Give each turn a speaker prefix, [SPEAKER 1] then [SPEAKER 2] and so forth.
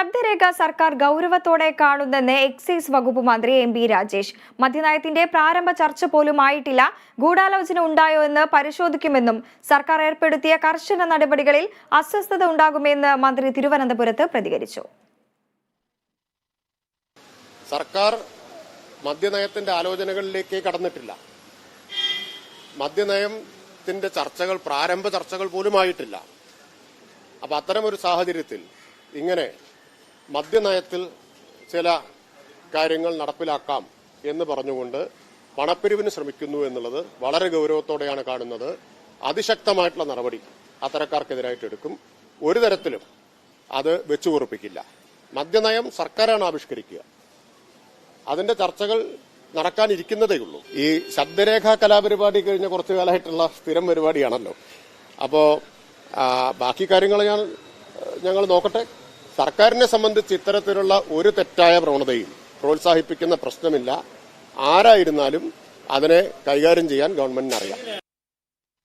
[SPEAKER 1] ശബ്ദരേഖ സർക്കാർ ഗൗരവത്തോടെ കാണുന്നെന്ന് എക്സൈസ് വകുപ്പ് മന്ത്രി എം ബി രാജേഷ്. മദ്യനയത്തിന്റെ പ്രാരംഭ ചർച്ച പോലും ആയിട്ടില്ല. ഗൂഢാലോചന ഉണ്ടായോ എന്ന് പരിശോധിക്കുമെന്നും സർക്കാർ ഏർപ്പെടുത്തിയ കർശന നടപടികളിൽ അസ്വസ്ഥത ഉണ്ടാകുമെന്ന് മന്ത്രി തിരുവനന്തപുരത്ത് പ്രതികരിച്ചു.
[SPEAKER 2] സർക്കാർ മദ്യനയത്തിന്റെ ആലോചനകളിലേക്ക് കടന്നിട്ടില്ല. മദ്യനയത്തിന്റെ ചർച്ചകൾ പ്രാരംഭ ചർച്ചകൾ പോലും ആയിട്ടില്ല. അപ്പൊ അത്തരമൊരു സാഹചര്യത്തിൽ ഇങ്ങനെ മദ്യനയത്തിൽ ചില കാര്യങ്ങൾ നടപ്പിലാക്കാം എന്ന് പറഞ്ഞുകൊണ്ട് പണപ്പിരിവിന് ശ്രമിക്കുന്നു എന്നുള്ളത് വളരെ ഗൗരവത്തോടെയാണ് കാണുന്നത്. അതിശക്തമായിട്ടുള്ള നടപടി അത്തരക്കാർക്കെതിരായിട്ട് എടുക്കും. ഒരു തരത്തിലും അത് വെച്ചുപൊറുപ്പിക്കില്ല. മദ്യനയം സർക്കാരാണ് ആവിഷ്കരിക്കുക. അതിന്റെ ചർച്ചകൾ നടക്കാനിരിക്കുന്നതേ ഉള്ളൂ. ഈ ശബ്ദരേഖാ കലാപരിപാടി കഴിഞ്ഞ കുറച്ചു കാലമായിട്ടുള്ള സ്ഥിരം പരിപാടിയാണല്ലോ. അപ്പോ ബാക്കി കാര്യങ്ങൾ ഞാൻ ഞങ്ങൾ നോക്കട്ടെ. സർക്കാരിനെ സംബന്ധിച്ച് ഇത്തരത്തിലുള്ള ഒരു തെറ്റായ പ്രവണതയും പ്രോത്സാഹിപ്പിക്കുന്ന പ്രശ്നമില്ല. ആരായിരുന്നാലും അതിനെ കൈകാര്യം ചെയ്യാൻ ഗവൺമെന്റിന് അറിയാം